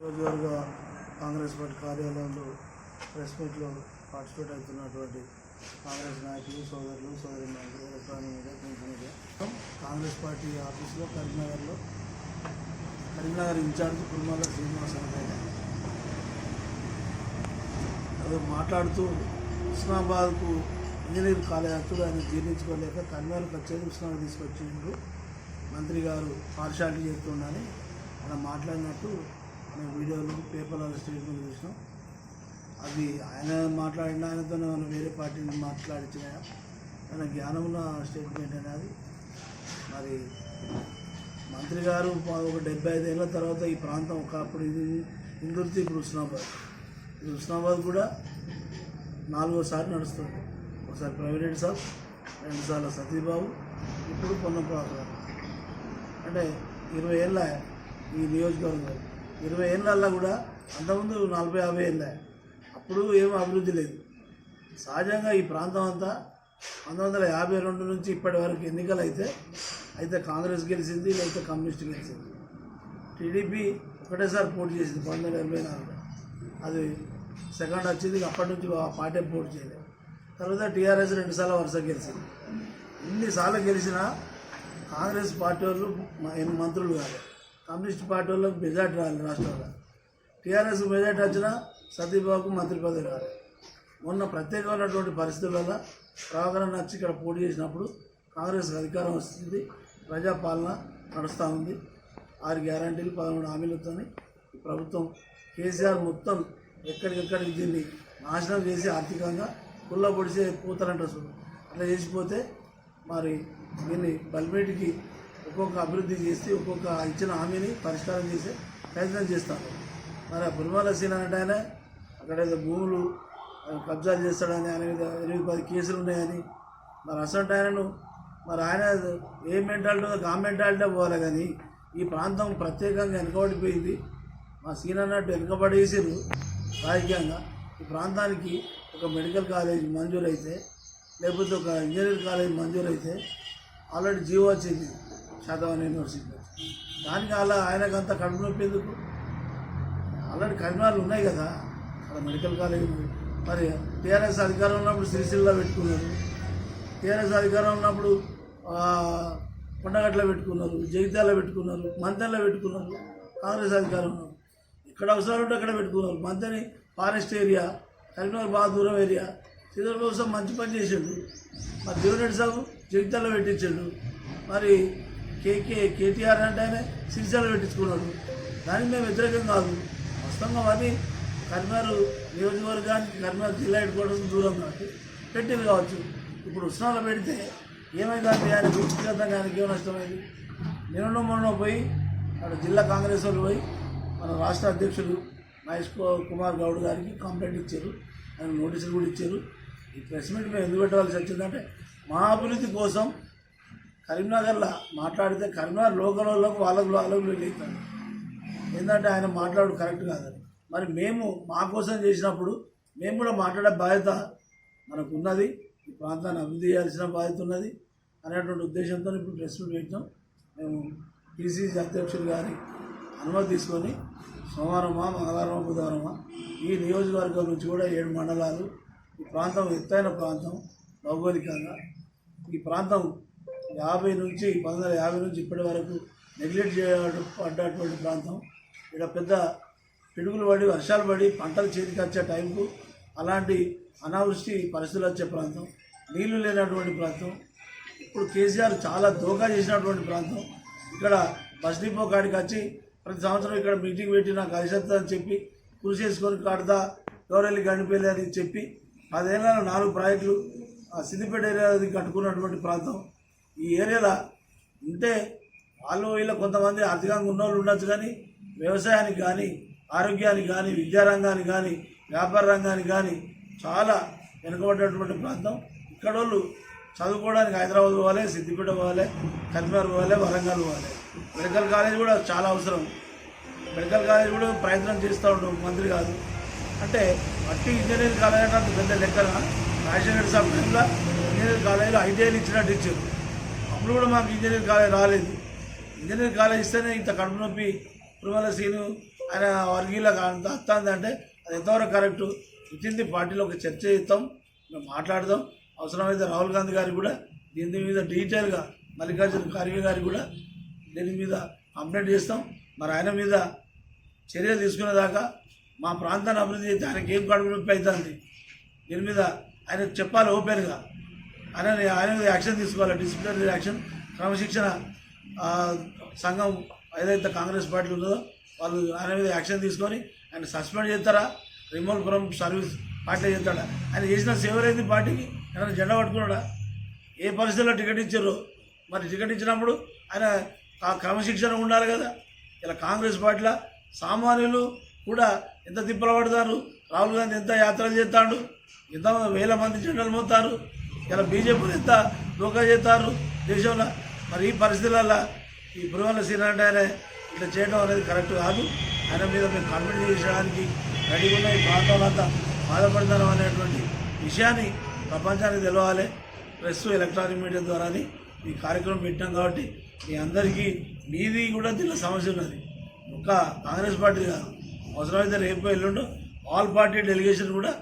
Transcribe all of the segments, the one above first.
రోజువారుగా Congress party కార్యాలయంలో press మీట్లో participate అవుతున్నటువంటి కాంగ్రెస్ నాయకులు సోదరులు సోదరి నాయకులు electronic media print media. Congress party ఆఫీసులో కరీంనగర్లో కరీంనగర్ ఇన్ఛార్జ్ కుర్మాల శ్రీనివాస్ గారు అదే మాట్లాడుతూ ఉస్మాబాద్కు ఇంజనీర్ కాలేజ్ ఆయన జీర్ణించుకోలేక కరీంనగర్కి వచ్చేది ఉస్మాబాద్ తీసుకొచ్చిండ్రు. మంత్రి గారు పార్షాలిటీ చేస్తుండని అలా మాట్లాడినట్టు మేము వీడియోలు పేపర్ స్టేట్మెంట్ చూసినాం. అది ఆయన మాట్లాడిన ఆయనతో మనం వేరే పార్టీని మాట్లాడించిన ఆయన జ్ఞానం ఉన్న స్టేట్మెంట్ అనేది. మరి మంత్రి గారు ఒక డెబ్బై ఐదేళ్ళ తర్వాత ఈ ప్రాంతం ఒకప్పుడు ఇది ఇందుర్తి ఇప్పుడు హుస్నాబాద్ ఇది హుస్నాబాద్ కూడా నాలుగోసారి నడుస్తుంది. ఒకసారి ప్రైవేట్ సాబ్ రెండుసార్లు సతీబాబు ఇప్పుడు పొన్నం అంటే ఇరవై ఏళ్ళ ఈ నియోజకవర్గం. ఇరవై ఏళ్ళల్లో కూడా అంతకుముందు నలభై యాభై ఏళ్ళ. అప్పుడు ఏం అభివృద్ధి లేదు. సహజంగా ఈ ప్రాంతం అంతా పంతొమ్మిది వందల యాభై రెండు నుంచి ఇప్పటి వరకు ఎన్నికలు అయితే అయితే కాంగ్రెస్ గెలిచింది లేకపోతే కమ్యూనిస్ట్ గెలిచింది. టీడీపీ ఒకటేసారి పోటీ చేసింది పంతొమ్మిది వందల ఎనభై నాలుగు అది సెకండ్ వచ్చింది అప్పటి నుంచి ఆ పార్టీ పోటీ చేయలేదు తర్వాత టీఆర్ఎస్ రెండుసార్లు వరుస గెలిచింది. ఇన్నిసార్లు గెలిచినా కాంగ్రెస్ పార్టీ వాళ్ళు మంత్రులు కాదు కమ్యూనిస్ట్ పార్టీ వాళ్ళకి మెజార్టీ రాలేదు రాష్ట్రంలో. టీఆర్ఎస్ మెజార్టీ వచ్చినా సతీబాబుకు మంత్రి పదవి రాలి. మొన్న ప్రత్యేకమైనటువంటి పరిస్థితుల వల్ల ప్రభాకరన్ వచ్చి ఇక్కడ పోటీ చేసినప్పుడు కాంగ్రెస్ అధికారం వస్తుంది ప్రజాపాలన నడుస్తూ ఉంది. ఆరు గ్యారంటీలు పదమూడు హామీలతో ప్రభుత్వం కేసీఆర్ మొత్తం ఎక్కడికెక్కడికి దీన్ని నాశనం చేసి ఆర్థికంగా కుళ్ళ పొడిసే పోతారంట చూడు. అట్లా చేసిపోతే మరి దీన్ని బల్మేటికి ఒక్కొక్క అభివృద్ధి చేసి ఒక్కొక్క ఇచ్చిన హామీని పరిష్కారం చేసే ప్రయత్నం చేస్తాను. మరి ఆ పులిమాల సీన్ అంటే ఆయన అక్కడ ఏదో భూములు ఆ, కబ్జాలు చేస్తాడని ఆయన మీద ఎనిమిది పది కేసులు ఉన్నాయని మరి అసలు ఆయనను మరి ఆయన ఏ మెంటాలిటీ ఆ మెంటాలిటీ పోవాలి కానీ ఈ ప్రాంతం ప్రత్యేకంగా వెనుకబడిపోయింది. మా సీన్ అన్నట్టు వెనుకబడేసారు రాజకీయంగా. ఈ ప్రాంతానికి ఒక మెడికల్ కాలేజ్ మంజూరైతే లేకపోతే ఒక ఇంజనీరింగ్ కాలేజ్ మంజూరైతే ఆల్రెడీ జీవో వచ్చింది. శాతవాన్ యూనివర్సిటీలో దానికి అలా ఆయనకు అంత కడుపు నొప్పి ఎందుకు? ఆల్రెడీ కరిమాలు ఉన్నాయి కదా. అక్కడ మెడికల్ కాలేజ్ ఉంది. మరి టీఆర్ఎస్ అధికారం ఉన్నప్పుడు సిరిసిల్ల పెట్టుకున్నారు. టీఆర్ఎస్ అధికారం ఉన్నప్పుడు కొండగట్ల పెట్టుకున్నారు జగిత్యాల పెట్టుకున్నారు మంతెనలో పెట్టుకున్నారు కాంగ్రెస్ అధికారం ఉన్నారు ఇక్కడ అవసరాలు ఉంటే అక్కడ పెట్టుకున్నారు. మంతని ఫారెస్ట్ ఏరియా కరీంనగర్ బాగా దూరం ఏరియా శ్రీధర్ కోసం మంచి పని చేసిండు. మరి దేవిరెడ్డి సాబు జగిత్యాల పెట్టించాడు. మరి కేకే కేటీఆర్ అంటే ఆయన సిరిసాలు పెట్టించుకున్నాడు. దానికి మేము వ్యతిరేకం కాదు. వాస్తవంగా అది కరీంనగర్ నియోజకవర్గానికి కరీంనగర్ జిల్లా హెడ్ క్వార్టర్స్ దూరం కాబట్టి పెట్టింది కావచ్చు. ఇప్పుడు ఉష్ణాలు పెడితే ఏమైందంటే ఆయన వ్యక్తిగతంగా ఆయనకి ఏం నష్టమైంది? నిన్న మొన్న పోయి అక్కడ జిల్లా కాంగ్రెస్ వాళ్ళు పోయి మన రాష్ట్ర అధ్యక్షులు మహేష్ కుమార్ గౌడ్ గారికి కంప్లైంట్ ఇచ్చారు. ఆయన నోటీసులు కూడా ఇచ్చారు. ఈ ప్రెస్ మీట్ మేము ఎందుకు పెట్టవలసి వచ్చిందంటే మా అభివృద్ధి కోసం కరీంనగర్లో మాట్లాడితే కరీంనగర్ లోకల్ వాళ్ళకు వాళ్ళకు వాళ్ళకు లేదు ఏంటంటే ఆయన మాట్లాడు కరెక్ట్ కాదని. మరి మేము మా కోసం చేసినప్పుడు మేము కూడా మాట్లాడే బాధ్యత మనకు ఉన్నది ఈ ప్రాంతాన్ని అభివృద్ధి చేయాల్సిన బాధ్యత ఉన్నది అనేటువంటి ఉద్దేశంతో ఇప్పుడు ప్రెస్ మీట్ పెట్టినాం మేము పిసిసి అధ్యక్షులు గారి అనుమతి తీసుకొని సోమవారమా మంగళవారమా బుధవారమా ఈ నియోజకవర్గం నుంచి కూడా ఏడు మండలాలు ఈ ప్రాంతం ఎత్తైన ప్రాంతం భౌగోళికంగా ఈ ప్రాంతం యాభై నుంచి పంతొమ్మిది వందల యాభై నుంచి ఇప్పటి వరకు నెగ్లెక్ట్ చేయబడ్డటువంటి ప్రాంతం. ఇక్కడ పెద్ద పిడుగులు పడి వర్షాలు పడి పంటలు చేతికి వచ్చే టైంకు అలాంటి అనావృష్టి పరిస్థితులు వచ్చే ప్రాంతం. నీళ్ళు లేనటువంటి ప్రాంతం. ఇప్పుడు కేసీఆర్ చాలా దోకా చేసినటువంటి ప్రాంతం. ఇక్కడ బస్ డిపో కాడికి వచ్చి ప్రతి సంవత్సరం ఇక్కడ మీటింగ్ పెట్టి నాకు కలిసొద్దా అని చెప్పి కృషి చేసుకొని కాడదా గౌరెల్లి గండిపల్లి అని చెప్పి పదేళ్ళలో నాలుగు ప్రాజెక్టులు ఆ సిద్దిపేట ఏరియా కట్టుకున్నటువంటి ప్రాంతం. ఈ ఏరియాలో ఉంటే వాళ్ళు వీళ్ళు కొంతమంది ఆర్థికంగా ఉన్నోళ్ళు ఉండొచ్చు కానీ వ్యవసాయానికి కానీ ఆరోగ్యానికి కానీ విద్యారంగానికి కానీ వ్యాపార రంగానికి కానీ చాలా వెనుకబడ్డటువంటి ప్రాంతం. ఇక్కడ వాళ్ళు చదువుకోవడానికి హైదరాబాద్ పోవాలి సిద్దిపేట పోవాలి కరీంనగర్ పోవాలి వరంగల్ పోవాలి. మెడికల్ కాలేజ్ కూడా చాలా అవసరం. మెడికల్ కాలేజ్ కూడా ప్రయత్నం చేస్తూ ఉంటాం మంత్రి కాదు అంటే మట్టి ఇంజనీరింగ్ కాలేజ్ అంటే అంత పెద్ద లెక్కన? రాజశేఖర్ సాబ్ టైంలో ఇంజనీరింగ్ కాలేజీలో ఐటీఐలు ఇచ్చినట్టు ఇచ్చారు. అప్పుడు కూడా మాకు ఇంజనీరింగ్ కాలేజ్ రాలేదు. ఇంజనీరింగ్ కాలేజ్ ఇస్తేనే ఇంత కడుపు నొప్పి పురుమల సీను ఆయన వర్గీయులకు అంత వస్తుంది అంటే అది ఎంతవరకు కరెక్టు? ఇచ్చింది పార్టీలో ఒక చర్చ చేస్తాం మేము మాట్లాడదాం. అవసరమైతే రాహుల్ గాంధీ గారికి కూడా దీని మీద డీటెయిల్గా మల్లికార్జున ఖార్గే గారికి కూడా దీని మీద కంప్లైంట్ చేస్తాం. మరి ఆయన మీద చర్య తీసుకునేదాకా మా ప్రాంతాన్ని అభివృద్ధి చేస్తే ఆయనకి ఏం కడుపు నొప్పి అవుతుంది? దీని మీద ఆయన చెప్పాలి ఓపెన్గా. ఆయన ఆయన యాక్షన్ తీసుకోవాలి. Disciplinary action. క్రమశిక్షణ సంఘం ఏదైతే కాంగ్రెస్ పార్టీ ఉందో వాళ్ళు ఆయన మీద యాక్షన్ తీసుకొని ఆయన సస్పెండ్ చేస్తారా? రిమోట్ ఫ్రమ్ సర్వీస్ పార్టీ చేస్తాడా? ఆయన చేసిన సేవరైంది పార్టీకి? ఆయన జెండా పట్టుకున్నాడా? ఏ పరిస్థితుల్లో టికెట్ ఇచ్చారు? మరి టికెట్ ఇచ్చినప్పుడు ఆయన క్రమశిక్షణ ఉండాలి కదా. ఇలా కాంగ్రెస్ పార్టీలో సామాన్యులు కూడా ఎంత తిప్పలు పడతారు? రాహుల్ గాంధీ ఎంత యాత్రలు చేస్తాడు? ఎంత వేల మంది జెండాలు మోతారు ఇలా బీజేపీలు ఎంత దోకా చేస్తారు దేశంలో. మరి ఈ పరిస్థితులలో ఈ పురుగల శ్రీనారాయణ ఆయన ఇట్లా చేయడం అనేది కరెక్ట్ కాదు. ఆయన మీద మేము కాన్ఫిడెన్స్ చేసడానికి రెడీగా ఉన్న ఈ ప్రాంతాలంతా బాధపడతారు అనేటువంటి విషయాన్ని ప్రపంచానికి తెలవాలి. ప్రెస్ ఎలక్ట్రానిక్ మీడియా ద్వారాని ఈ కార్యక్రమం పెట్టాం కాబట్టి మీ అందరికీ మీది కూడా దీనిలో సమస్య ఉన్నది. ఒక కాంగ్రెస్ పార్టీ కాదు. అవసరమైతే రేపు ఎల్లుండో ఆల్ పార్టీ డెలిగేషన్ కూడా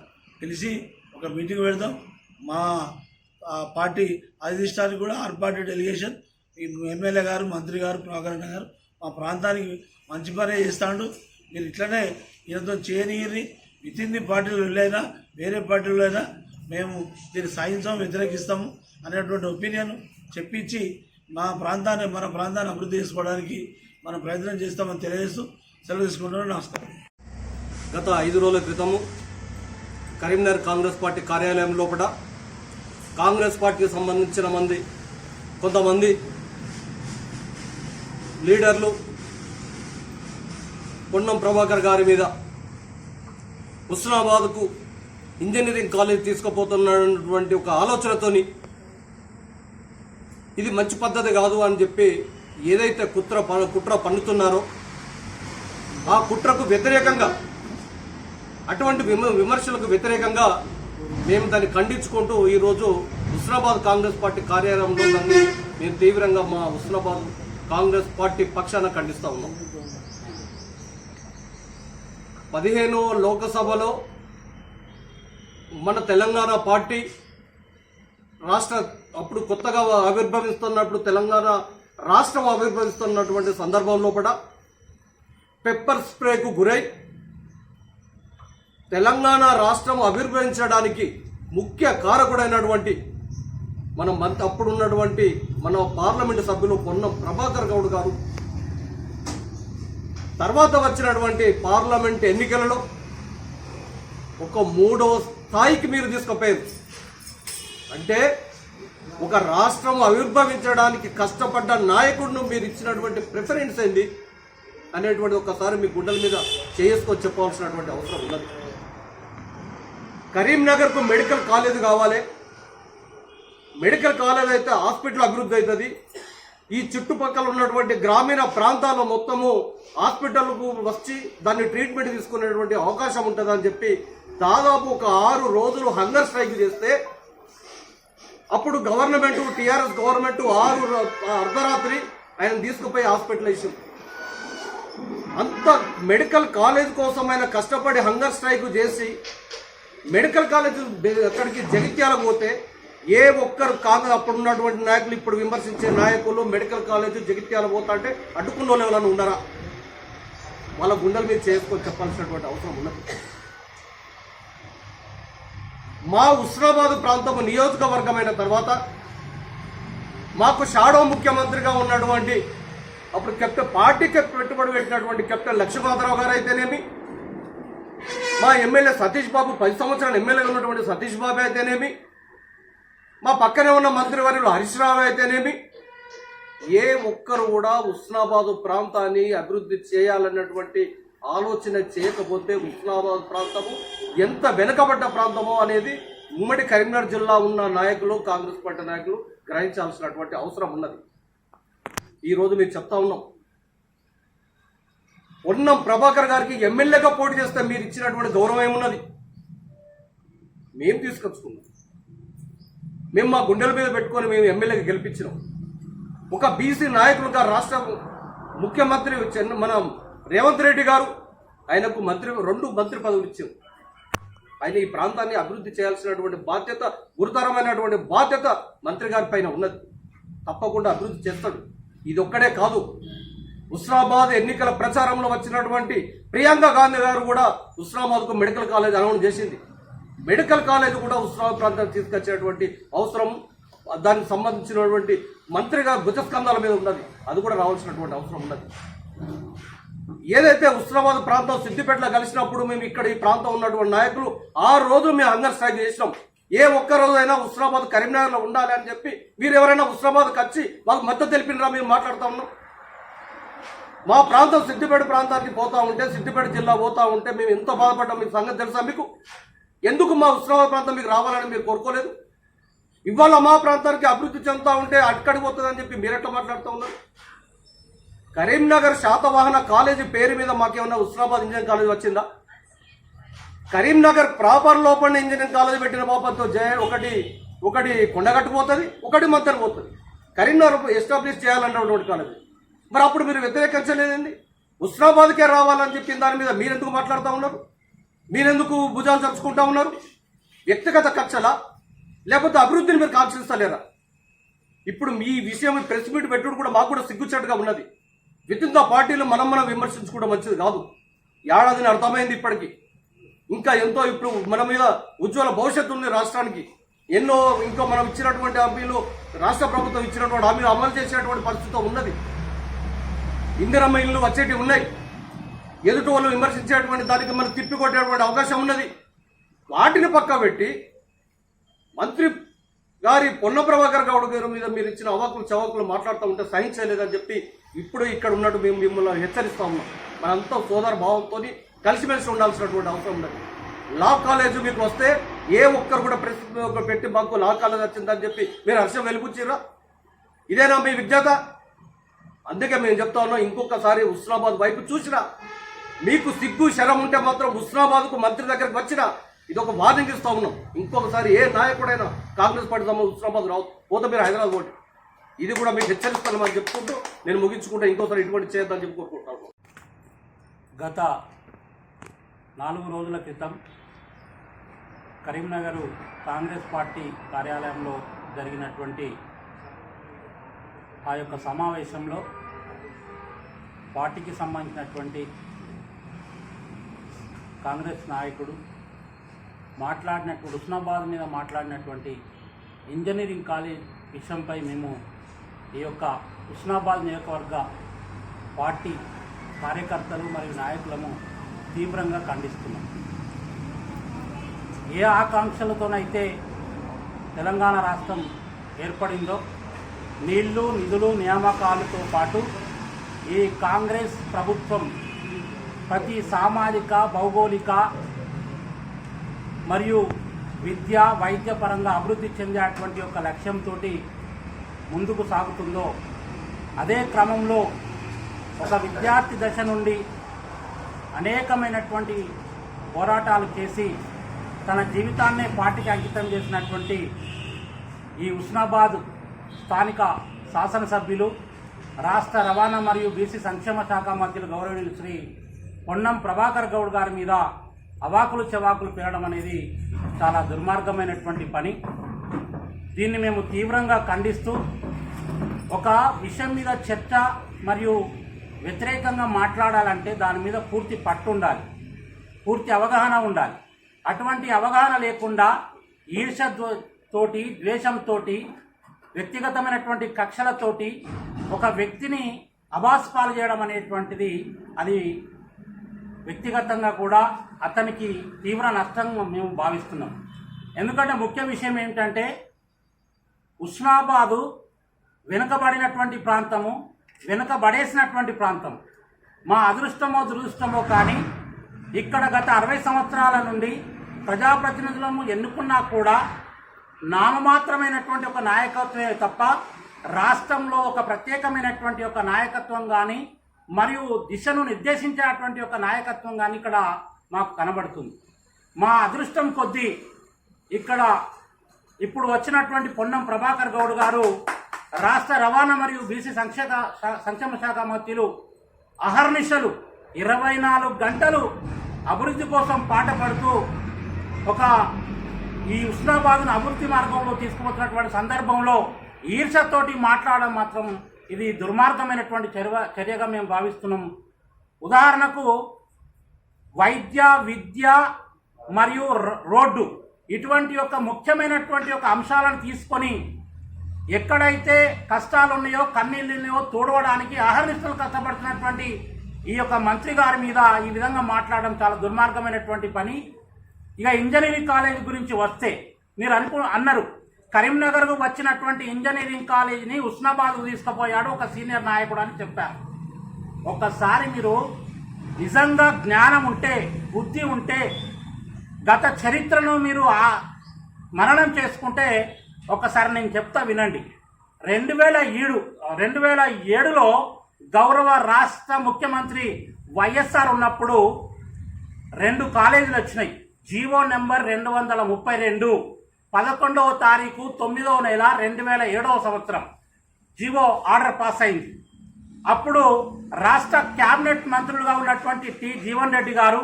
కలిసి ఒక మీటింగ్ పెడతాం. మా పార్టీ అధిష్టానికి కూడా ఆల్ డెలిగేషన్. ఎమ్మెల్యే గారు మంత్రి గారు ప్రభాకరణ గారు మా ప్రాంతానికి మంచి పనే చేస్తాడు. మీరు ఇట్లనే ఈయనతో చేయనీయని విత్ ఇన్ ది పార్టీలో వేరే పార్టీలో అయినా మేము దీన్ని సాధించాం వ్యతిరేకిస్తాము అనేటువంటి ఒపీనియన్ చెప్పించి మా ప్రాంతాన్ని మన ప్రాంతాన్ని అభివృద్ధి చేసుకోవడానికి మనం ప్రయత్నం చేస్తామని తెలియజేస్తూ సెలవు తీసుకుంటున్నాను. నమస్కారం. గత ఐదు రోజుల క్రితము కరీంనగర్ కాంగ్రెస్ పార్టీ కార్యాలయం లోపల కాంగ్రెస్ పార్టీకి సంబంధించిన మంది కొంతమంది లీడర్లు పొన్నం ప్రభాకర్ గారి మీద హుస్నాబాద్కు ఇంజనీరింగ్ కాలేజ్ తీసుకుపోతున్నటువంటి ఒక ఆలోచనతోని ఇది మంచి పద్ధతి కాదు అని చెప్పి ఏదైతే కుట్ర కుట్ర పన్నుతున్నారో ఆ కుట్రకు వ్యతిరేకంగా అటువంటి విమ విమర్శలకు వ్యతిరేకంగా మేము దాన్ని ఖండించుకుంటూ ఈరోజు హుస్నాబాద్ కాంగ్రెస్ పార్టీ కార్యాలయంలో దాన్ని మేము తీవ్రంగా మా హుస్నాబాద్ కాంగ్రెస్ పార్టీ పక్షాన ఖండిస్తా ఉన్నాం. పదిహేను లోకసభలో మన తెలంగాణ పార్టీ రాష్ట్ర అప్పుడు కొత్తగా ఆవిర్భవిస్తున్నప్పుడు తెలంగాణ రాష్ట్రం ఆవిర్భవిస్తున్నటువంటి సందర్భంలో కూడా పెప్పర్ స్ప్రేకు గురై తెలంగాణ రాష్ట్రం అభిర్భవించడానికి ముఖ్య కారకుడైనటువంటి మన మంత్ అప్పుడు ఉన్నటువంటి మన పార్లమెంటు సభ్యులు పొన్నం ప్రభాకర్ గౌడ్ గారు. తర్వాత వచ్చినటువంటి పార్లమెంట్ ఎన్నికలలో ఒక మూడో స్థాయికి మీరు తీసుకుపోయారు. అంటే ఒక రాష్ట్రం ఆవిర్భవించడానికి కష్టపడ్డ నాయకుడిని మీరు ఇచ్చినటువంటి ప్రిఫరెన్స్ ఏంది అనేటువంటి ఒకసారి మీ గుండెల మీద చేసుకొని చెప్పవలసినటువంటి అవసరం ఉన్నది. కరీంనగర్కు మెడికల్ కాలేజ్ కావాలి. మెడికల్ కాలేజ్ అయితే హాస్పిటల్ అభివృద్ధి అవుతుంది. ఈ చుట్టుపక్కల ఉన్నటువంటి గ్రామీణ ప్రాంతాల మొత్తము హాస్పిటల్కు వచ్చి దాన్ని ట్రీట్మెంట్ తీసుకునేటువంటి అవకాశం ఉంటుందని చెప్పి దాదాపు ఒక ఆరు రోజులు హంగర్ స్ట్రైక్ చేస్తే అప్పుడు గవర్నమెంట్ టీఆర్ఎస్ గవర్నమెంట్ ఆరు అర్ధరాత్రి ఆయన తీసుకుపోయి హాస్పిటలైజేషన్. అంత మెడికల్ కాలేజ్ కోసం ఆయన కష్టపడి హంగర్ స్ట్రైక్ చేసి మెడికల్ కాలేజ్ అక్కడికి జగిత్యాల పోతే ఏ ఒక్కరు కాదు. అప్పుడు ఉన్నటువంటి నాయకులు ఇప్పుడు విమర్శించే నాయకులు మెడికల్ కాలేజ్ జగిత్యాల పోతా అంటే అడ్డుకున్న వాళ్ళు ఎవరైనా ఉన్నారా? వాళ్ళ గుండెల మీద చేసుకొని చెప్పాల్సినటువంటి అవసరం ఉన్నది. మా ఉస్నాబాద్ ప్రాంతం నియోజకవర్గమైన తర్వాత మాకు షాడో ముఖ్యమంత్రిగా ఉన్నటువంటి అప్పుడు కెప్టెన్ పార్టీకి పెట్టుబడి పెట్టినటువంటి కెప్టెన్ లక్ష్మీపాదరావు గారు అయితేనేమి మా ఎమ్మెల్యే సతీష్ బాబు పది సంవత్సరాలు ఎమ్మెల్యేగా ఉన్నటువంటి సతీష్ బాబు అయితేనేమి? మా పక్కనే ఉన్న మంత్రివర్యులు హరీష్ రావు అయితేనేమి? ఏ ఒక్కరు కూడా ఉస్నాబాదు ప్రాంతాన్ని అభివృద్ధి చేయాలన్నటువంటి ఆలోచన చేయకపోతే ఉస్నాబాద్ ప్రాంతము ఎంత వెనుకబడ్డ ప్రాంతమో అనేది ఉమ్మడి కరీంనగర్ జిల్లా ఉన్న నాయకులు కాంగ్రెస్ పార్టీ నాయకులు గ్రహించాల్సినటువంటి అవసరం ఉన్నది. ఈరోజు మీకు చెప్తా ఉన్నాం. ఉన్నం ప్రభాకర్ గారికి ఎమ్మెల్యేగా పోటీ చేస్తే మీరు ఇచ్చినటువంటి గౌరవం ఏమున్నది? మేము తీసుకొచ్చుకున్నాం. మేము మా గుండెల మీద పెట్టుకొని మేము ఎమ్మెల్యేగా గెలిపించినాం. ఒక బీసీ నాయకులుగా రాష్ట్ర ముఖ్యమంత్రి చెన్న మన రేవంత్ రెడ్డి గారు ఆయనకు మంత్రి రెండు మంత్రి పదవులు ఇచ్చారు. ఆయన ఈ ప్రాంతాన్ని అభివృద్ధి చేయాల్సినటువంటి బాధ్యత గురుతరమైనటువంటి బాధ్యత మంత్రి గారి పైన ఉన్నది. తప్పకుండా అభివృద్ధి చేస్తాడు. ఇది ఒక్కడే కాదు. హుస్నాబాద్ ఎన్నికల ప్రచారంలో వచ్చినటువంటి ప్రియాంక గాంధీ గారు కూడా హుస్నాబాద్కు మెడికల్ కాలేజ్ అనౌన్స్ చేసింది. మెడికల్ కాలేజ్ కూడా హుస్నాబాద్ ప్రాంతానికి తీసుకొచ్చేటువంటి అవసరం దానికి సంబంధించినటువంటి మంత్రిగా భుజస్కంధాల మీద ఉన్నది. అది కూడా రావాల్సినటువంటి అవసరం ఉన్నది. ఏదైతే హుస్నాబాద్ ప్రాంతం సిద్దిపేటలో కలిసినప్పుడు మేము ఇక్కడ ఈ ప్రాంతం ఉన్నటువంటి నాయకులు ఆ రోజు మేము హంగర్ స్ట్రైక్ చేసినాం. ఏ ఒక్క రోజైనా ఉస్మానాబాద్ కరీంనగర్లో ఉండాలి అని చెప్పి మీరు ఎవరైనా హుస్నాబాద్కి వచ్చి వాళ్ళకి మద్దతు తెలిపినరా మేము మాట్లాడుతా ఉన్నాం. మా ప్రాంతం సిద్దిపేట ప్రాంతానికి పోతా ఉంటే సిద్దిపేట జిల్లా పోతా ఉంటే మేము ఎంతో బాధపడ్డాం మీకు సంగతి తెలుసా మీకు? ఎందుకు మా ఉస్మానాబాద్ ప్రాంతం మీకు రావాలని మీరు కోరుకోలేదు? ఇవాళ మా ప్రాంతానికి అభివృద్ధి చెందుతా ఉంటే అట్కడిపోతుందని చెప్పి మీరు మాట్లాడుతూ ఉన్నారు? కరీంనగర్ శాతవాహన కాలేజీ పేరు మీద మాకేమన్నా ఉస్మానాబాద్ ఇంజనీరింగ్ కాలేజ్ వచ్చిందా? కరీంనగర్ ప్రాపర్ లోపల ఇంజనీరింగ్ కాలేజ్ పెట్టిన పాపంతో జయ ఒకటి ఒకటి కొండగట్టుపోతుంది ఒకటి మంతర్ పోతుంది. కరీంనగర్ ఎస్టాబ్లిష్ చేయాలన్నటువంటి కాలేజీ. మరి అప్పుడు మీరు వ్యతిరేకించలేదండి? ఉస్నాబాద్కే రావాలని చెప్పిన దాని మీద మీరెందుకు మాట్లాడుతూ ఉన్నారు? మీరెందుకు భుజాలు చరుచుకుంటా ఉన్నారు? వ్యక్తిగత కక్షలా? లేకపోతే అభివృద్ధిని మీరు కాంక్షిస్తలేరా? ఇప్పుడు మీ విషయం ప్రెస్ మీట్ పెట్టుడు కూడా మాకు కూడా సిగ్గుచేటుగా ఉన్నది. విత్ ఇన్ ద పార్టీలు మనం మనం విమర్శించుకోవడం మంచిది కాదు. ఏడాదిని అర్థమైంది ఇప్పటికి. ఇంకా ఎంతో ఇప్పుడు మన మీద ఉజ్వల భవిష్యత్తు ఉంది రాష్ట్రానికి. ఎన్నో ఇంకా మనం ఇచ్చినటువంటి హామీలు రాష్ట్ర ప్రభుత్వం ఇచ్చినటువంటి హామీలు అమలు చేసేటువంటి పరిస్థితి ఉన్నది. ఇందిరమ్మ ఇల్లు వచ్చేటివి ఉన్నాయి. ఎదుటి వాళ్ళు విమర్శించేటువంటి దానికి మనం తిప్పికొట్టేటువంటి అవకాశం ఉన్నది. వాటిని పక్క పెట్టి మంత్రి గారి పొన్న ప్రభాకర్ గౌడ్ గారి మీద మీరు ఇచ్చిన అవాకులు చవాకులు మాట్లాడుతూ ఉంటే సహించలేదని చెప్పి ఇప్పుడు ఇక్కడ ఉన్నట్టు మేము మిమ్మల్ని హెచ్చరిస్తా ఉన్నాం. మనంతా సోదర భావంతో కలిసిమెలిసి ఉండాల్సినటువంటి అవసరం ఉన్నది. లా కాలేజ్ మీకు వస్తే ఏ ఒక్కరు కూడా ప్రెస్ పెట్టి మాకు లా కాలేజ్ వచ్చిందని చెప్పి మీరు హర్షం వెలిపుచ్చిరా ఇదేనా మీ విజ్ఞత? అందుకే మేము చెప్తా ఉన్నాం ఇంకొకసారి హుస్నాబాద్ వైపు చూసినా మీకు సిగ్గు శరం ఉంటే మాత్రం హుస్నాబాద్కు మంత్రి దగ్గరకు వచ్చినా ఇది ఒక వార్నింగ్ ఇస్తా ఉన్నాం. ఇంకొకసారి ఏ నాయకుడైనా కాంగ్రెస్ పార్టీ సంబంధం హుస్నాబాద్ రావు పోతే మీరు హైదరాబాద్ ఓటు ఇది కూడా మీకు హెచ్చరిస్తానని చెప్పుకుంటూ నేను ముగించుకుంటే ఇంకోసారి ఇటువంటి చేయొద్దని చెప్పుకుంటున్నాను గత నాలుగు రోజుల క్రితం కరీంనగర్ కాంగ్రెస్ పార్టీ కార్యాలయంలో జరిగినటువంటి ఆ యొక్క సమావేశంలో పార్టీకి సంబంధించినటువంటి కాంగ్రెస్ నాయకుడు మాట్లాడినటువంటి హుస్నాబాద్ మీద మాట్లాడినటువంటి ఇంజనీరింగ్ కాలేజ్ విషయంపై మేము ఈ యొక్క హుస్నాబాద్ నియోజకవర్గ పార్టీ కార్యకర్తలు మరియు నాయకులను తీవ్రంగా ఖండిస్తున్నాం. ఏ ఆకాంక్షలతోనైతే తెలంగాణ రాష్ట్రం ఏర్పడిందో నీళ్ళు నిధులు నియామకాలతో పాటు ఈ కాంగ్రెస్ ప్రభుత్వం ప్రతి సామాజిక భౌగోళిక మరియు విద్య వైద్యపరంగా అభివృద్ధి చెందేటువంటి ఒక లక్ష్యంతో ముందుకు సాగుతుందో అదే క్రమంలో ఒక విద్యార్థి దశ నుండి అనేకమైనటువంటి పోరాటాలు చేసి తన జీవితాన్నే పార్టీకి అంకితం చేసినటువంటి ఈ ఉస్నాబాద్ స్థానిక శాసనసభ్యులు రాష్ట్ర రవాణా మరియు బీసీ సంక్షేమ శాఖ మంత్రులు గౌరవనీయులు శ్రీ పొన్నం ప్రభాకర్ గౌడ్ గారి మీద అవాకులు చవాకులు పేరడం అనేది చాలా దుర్మార్గమైనటువంటి పని. దీన్ని మేము తీవ్రంగా ఖండిస్తూ ఒక విషయం మీద చర్చ మరియు వ్యతిరేకంగా మాట్లాడాలంటే దాని మీద పూర్తి పట్టు ఉండాలి. పూర్తి అవగాహన ఉండాలి. అటువంటి అవగాహన లేకుండా ఈర్ష తోటి ద్వేషంతో వ్యక్తిగతమైనటువంటి కక్షలతోటి ఒక వ్యక్తిని అబాస్పాలు చేయడం అనేటువంటిది అది వ్యక్తిగతంగా కూడా అతనికి తీవ్ర నష్టంగా మేము భావిస్తున్నాం. ఎందుకంటే ముఖ్య విషయం ఏమిటంటే ఉస్నాబాదు వెనుకబడినటువంటి ప్రాంతము వెనుకబడేసినటువంటి ప్రాంతం. మా అదృష్టమో దురదృష్టమో కానీ ఇక్కడ గత అరవై సంవత్సరాల నుండి ప్రజాప్రతినిధులను ఎన్నుకున్నా కూడా నామమాత్రమైనటువంటి ఒక నాయకత్వమే తప్ప రాష్ట్రంలో ఒక ప్రత్యేకమైనటువంటి ఒక నాయకత్వం కానీ మరియు దిశను నిర్దేశించేటువంటి ఒక నాయకత్వం కానీ ఇక్కడ మాకు కనబడుతుంది. మా అదృష్టం కొద్దీ ఇక్కడ ఇప్పుడు వచ్చినటువంటి పొన్నం ప్రభాకర్ గౌడ్ గారు రాష్ట్ర రవాణా మరియు బీసీ సంక్షేమ సంక్షేమ శాఖ మంత్రులు అహర్నిశలు ఇరవై నాలుగు గంటలు అభివృద్ధి కోసం పాట పడుతూ ఒక ఈ ఉస్నాబాద్ను అభివృద్ధి మార్గంలో తీసుకుపోతున్నటువంటి సందర్భంలో ఈర్షతోటి మాట్లాడడం మాత్రం ఇది దుర్మార్గమైనటువంటి చర్య చర్యగా మేము భావిస్తున్నాం. ఉదాహరణకు వైద్య విద్య మరియు రోడ్డు ఇటువంటి యొక్క ముఖ్యమైనటువంటి యొక్క అంశాలను తీసుకొని ఎక్కడైతే కష్టాలు ఉన్నాయో కన్నీళ్ళు ఉన్నాయో తోడవడానికి అహర్నిశలు కష్టపడుతున్నటువంటి ఈ యొక్క మంత్రి గారి మీద ఈ విధంగా మాట్లాడడం చాలా దుర్మార్గమైనటువంటి పని. ఇక ఇంజనీరింగ్ కాలేజ్ గురించి వస్తే మీరు అనుకు అన్నారు. కరీంనగర్కు వచ్చినటువంటి ఇంజనీరింగ్ కాలేజీని ఉస్నాబాద్కు తీసుకుపోయాడు ఒక సీనియర్ నాయకుడు అని చెప్పారు. ఒక్కసారి మీరు నిజంగా జ్ఞానం ఉంటే బుద్ధి ఉంటే గత చరిత్రను మీరు ఆ- చేసుకుంటే ఒకసారి నేను చెప్తా వినండి. రెండు వేల ఏడు రెండు వేల ఏడులో గౌరవ రాష్ట్ర ముఖ్యమంత్రి వైఎస్ఆర్ ఉన్నప్పుడు రెండు కాలేజీలు వచ్చినాయి. జీవో నెంబర్ రెండు వందల ముప్పై రెండు. పదకొండవ తారీఖు తొమ్మిదవ నెల రెండు వేల ఏడవ సంవత్సరం. జీవో ఆర్డర్ పాస్ అయింది. అప్పుడు రాష్ట్ర క్యాబినెట్ మంత్రులుగా ఉన్నటువంటి టి జీవన్ రెడ్డి గారు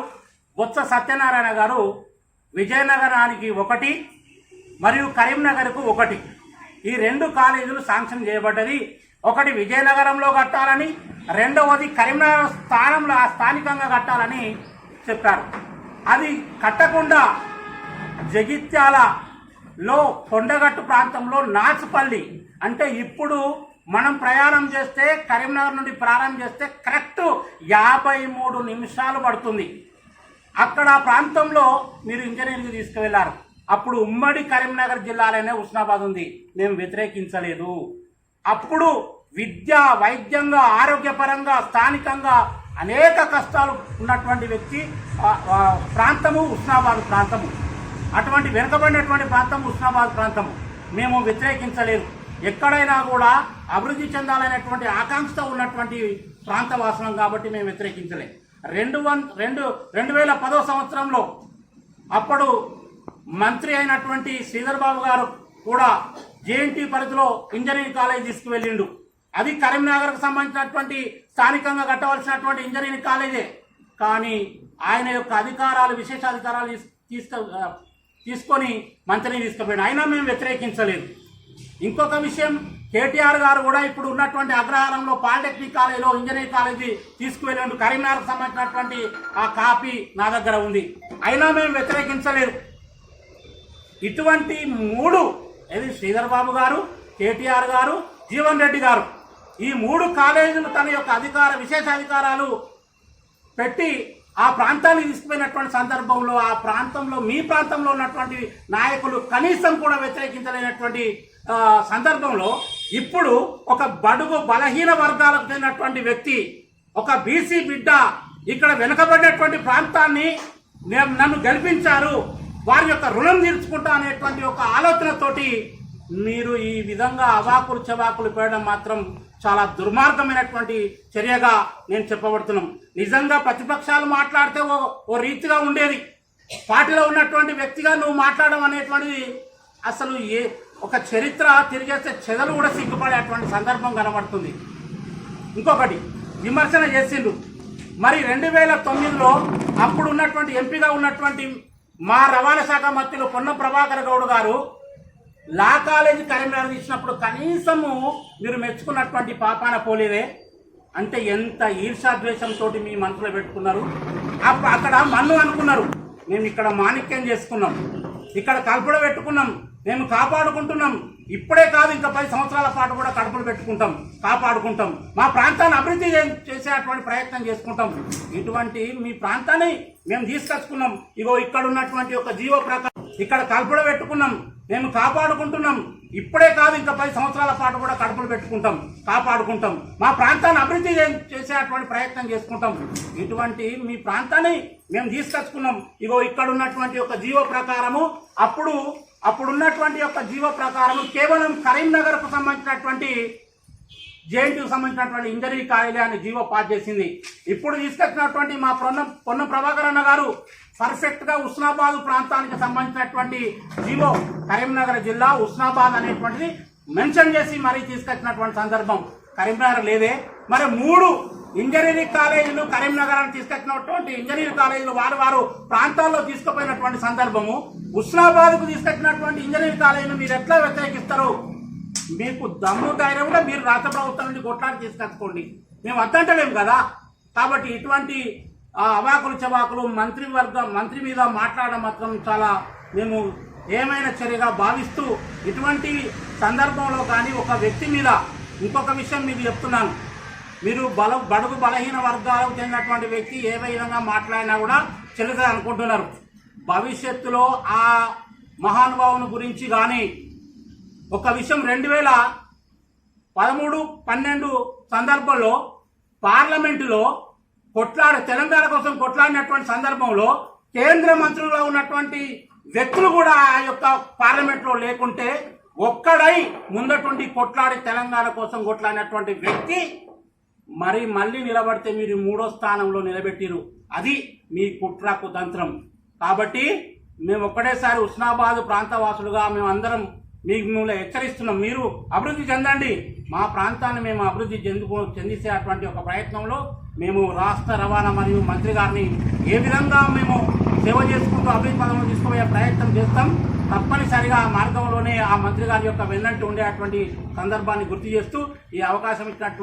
బొత్స సత్యనారాయణ గారు విజయనగరానికి ఒకటి మరియు కరీంనగర్కు ఒకటి. ఈ రెండు కాలేజీలు శాంక్షన్ చేయబడ్డది. ఒకటి విజయనగరంలో కట్టాలని రెండవది కరీంనగర్ స్థానంలో స్థానికంగా కట్టాలని చెప్పారు. అది కట్టకుండా జగిత్యాలలో కొండగట్టు ప్రాంతంలో నాచుపల్లి అంటే ఇప్పుడు మనం ప్రయాణం చేస్తే కరీంనగర్ నుండి ప్రారంభం చేస్తే కరెక్ట్ యాభై మూడు నిమిషాలు పడుతుంది. అక్కడ ఆ ప్రాంతంలో మీరు ఇంజనీరింగ్ తీసుకువెళ్ళారు. అప్పుడు ఉమ్మడి కరీంనగర్ జిల్లాలోనే ఉస్నాబాద్ ఉంది. మేము వ్యతిరేకించలేదు. అప్పుడు విద్య వైద్యంగా ఆరోగ్యపరంగా స్థానికంగా అనేక కష్టాలు ఉన్నటువంటి వ్యక్తి ప్రాంతము ఉస్నాబాద్ ప్రాంతము. అటువంటి వెనుకబడినటువంటి ప్రాంతం ఉస్నాబాద్ ప్రాంతము. మేము వ్యతిరేకించలేదు. ఎక్కడైనా కూడా అభివృద్ధి చెందాలనేటువంటి ఆకాంక్ష ఉన్నటువంటి ప్రాంతవాసనం కాబట్టి మేము వ్యతిరేకించలేదు. రెండు వన్ రెండు రెండు వేల పదో సంవత్సరంలో అప్పుడు మంత్రి అయినటువంటి శ్రీధర్ బాబు గారు కూడా జేఎన్టీ పరిధిలో ఇంజనీరింగ్ కాలేజ్ తీసుకువెళ్ళిండు అది కరీంనగర్కు సంబంధించినటువంటి స్థానికంగా కట్టవలసినటువంటి ఇంజనీరింగ్ కాలేజే. కానీ ఆయన యొక్క అధికారాలు విశేష అధికారాలు తీసుకొని మంత్రిని తీసుకుపోయాడు అయినా మేము వ్యతిరేకించలేదు. ఇంకొక విషయం కేటీఆర్ గారు కూడా ఇప్పుడు ఉన్నటువంటి అగ్రహారంలో పాలిటెక్నిక్ కాలేజీలో ఇంజనీరింగ్ కాలేజీ తీసుకువెళ్ళండు కరీంనగర్కు సంబంధించినటువంటి ఆ కాపీ నా దగ్గర ఉంది. అయినా మేము వ్యతిరేకించలేదు. ఇటువంటి మూడు ఇది శ్రీధర్ బాబు గారు కేటీఆర్ గారు జీవన్ రెడ్డి గారు ఈ మూడు కాలేజీలు తన యొక్క అధికార విశేష అధికారాలు పెట్టి ఆ ప్రాంతాన్ని తీసుకుపోయినటువంటి సందర్భంలో ఆ ప్రాంతంలో మీ ప్రాంతంలో ఉన్నటువంటి నాయకులు కనీసం కూడా వ్యతిరేకించలేనటువంటి సందర్భంలో ఇప్పుడు ఒక బడుగు బలహీన వర్గాలకు చెందినటువంటి వ్యక్తి ఒక బీసీ బిడ్డ ఇక్కడ వెనుకబడినటువంటి ప్రాంతాన్ని నన్ను గెలిపించారు వారి యొక్క రుణం తీర్చుకుంటా అనేటువంటి ఒక ఆలోచనతోటి మీరు ఈ విధంగా అవాకులు చవాకులు పెట్టడం మాత్రం చాలా దుర్మార్గమైనటువంటి చర్యగా నేను చెప్పబడుతున్నాం. నిజంగా ప్రతిపక్షాలు మాట్లాడితే ఓ ఓ రీతిగా ఉండేది. పార్టీలో ఉన్నటువంటి వ్యక్తిగా నువ్వు మాట్లాడడం అనేటువంటిది అసలు ఏ ఒక చరిత్ర తిరిగేస్తే చెదలు కూడా సిగ్గుపడేటువంటి సందర్భం కనబడుతుంది. ఇంకొకటి విమర్శన చేసిండు మరి రెండు వేల తొమ్మిదిలో అప్పుడు ఉన్నటువంటి ఎంపీగా ఉన్నటువంటి మా రవాణా శాఖ మంత్రులు పొన్న ప్రభాకర్ గౌడ్ గారు లా కాలేజీ కరీంనగర్ ఇచ్చినప్పుడు కనీసము మీరు మెచ్చుకున్నటువంటి పాపాన పోలేదే అంటే ఎంత ఈర్షాద్వేషంతో మీ మనసులో పెట్టుకున్నారు. అప్పుడు అక్కడ మన్ను అనుకున్నారు. మేము ఇక్కడ మాణిక్యం చేసుకున్నాం. ఇక్కడ కల్పడ పెట్టుకున్నాం. మేము కాపాడుకుంటున్నాం. ఇప్పుడే కాదు ఇంకా పది సంవత్సరాల పాటు కూడా కడుపులు పెట్టుకుంటాం కాపాడుకుంటాం. మా ప్రాంతాన్ని అభివృద్ధి చేసేటువంటి ప్రయత్నం చేసుకుంటాం. ఇటువంటి మీ ప్రాంతాన్ని మేము తీసుకొచ్చుకున్నాం. ఇగో ఇక్కడ ఉన్నటువంటి ఒక జీవో ప్రకారం ఇక్కడ కల్పడ పెట్టుకున్నాం. మేము కాపాడుకుంటున్నాం. ఇప్పుడే కాదు ఇంకా పది సంవత్సరాల పాటు కూడా కడుపులు పెట్టుకుంటాం కాపాడుకుంటాం. మా ప్రాంతాన్ని అభివృద్ధి చేసేటువంటి ప్రయత్నం చేసుకుంటాం. ఇటువంటి మీ ప్రాంతాన్ని మేము తీసుకొచ్చుకున్నాం. ఇగో ఇక్కడ ఉన్నటువంటి ఒక జీవో ప్రకారము అప్పుడు అప్పుడు ఉన్నటువంటి యొక్క జీవో ప్రకారము కేవలం కరీంనగర్కు సంబంధించినటువంటి జేఎన్టీకి సంబంధించినటువంటి ఇంజరీ కార్యాలయాన్ని అని జీవో పాస్ చేసింది. ఇప్పుడు తీసుకొచ్చినటువంటి మా పొన్న పొన్న ప్రభాకర్ అన్న గారు పర్ఫెక్ట్గా ఉస్నాబాద్ ప్రాంతానికి సంబంధించినటువంటి జీవో కరీంనగర్ జిల్లా ఉస్నాబాద్ అనేటువంటిది మెన్షన్ చేసి మరీ తీసుకొచ్చినటువంటి సందర్భం. కరీంనగర్ లేదే. మరి మూడు ఇంజనీరింగ్ కాలేజీలు కరీంనగరాన్ని తీసుకొచ్చినటువంటి ఇంజనీరింగ్ కాలేజీలు వారు వారు ప్రాంతాల్లో తీసుకుపోయినటువంటి సందర్భము. ఉస్నాబాద్కు తీసుకొచ్చినటువంటి ఇంజనీరింగ్ కాలేజీని మీరు ఎట్లా వ్యతిరేకిస్తారు? మీకు దమ్ము ధైర్యం కూడా మీరు రాష్ట్ర ప్రభుత్వం నుండి కొట్లాడి తీసుకొచ్చుకోండి. మేము వద్దంటలేము కదా? కాబట్టి ఇటువంటి ఆ, అవాకులు చవాకులు మంత్రి వర్గం మంత్రి మీద మాట్లాడడం మాత్రం చాలా మేము ఏమైనా చర్యగా భావిస్తూ ఇటువంటి సందర్భంలో కానీ ఒక వ్యక్తి మీద ఇంకొక విషయం మీకు చెప్తున్నాను. మీరు బల బడుగు బలహీన వర్గాలకు చెందినటువంటి వ్యక్తి ఏ విధంగా మాట్లాడినా కూడా చెల్లుతుంది అనుకుంటున్నారు. భవిష్యత్తులో ఆ మహానుభావుని గురించి కానీ ఒక విషయం రెండు వేల పదమూడు పన్నెండు సందర్భంలో పార్లమెంటులో కొట్లాడ తెలంగాణ కోసం కొట్లాడినటువంటి సందర్భంలో కేంద్ర మంత్రులుగా ఉన్నటువంటి వ్యక్తులు కూడా ఆ యొక్క పార్లమెంట్లో లేకుంటే ఒక్కడై ముందటువంటి కొట్లాడి తెలంగాణ కోసం కొట్లాడినటువంటి వ్యక్తి మరి మళ్ళీ నిలబడితే మీరు మూడో స్థానంలో నిలబెట్టిరు. అది మీ కుట్ర తంత్రం కాబట్టి మేము ఒక్కడేసారి ఉస్నాబాద్ ప్రాంతవాసులుగా మేమందరం మీకు మిమ్మల్ని హెచ్చరిస్తున్నాం. మీరు అభివృద్ధి చెందండి. మా ప్రాంతాన్ని మేము అభివృద్ధి చెందుకు చెందిసేటువంటి ఒక ప్రయత్నంలో మేము రాష్ట్ర రవాణా మరియు మంత్రి గారిని ఏ విధంగా మేము సేవ చేసుకుంటూ అభివృద్ధి పదంలో తీసుకుపోయే ప్రయత్నం చేస్తాం తప్పనిసరిగా ఆ మార్గంలోనే ఆ మంత్రి గారి యొక్క వెన్నంటి ఉండేటువంటి సందర్భాన్ని గుర్తు చేస్తూ ఈ అవకాశం ఇచ్చినటువంటి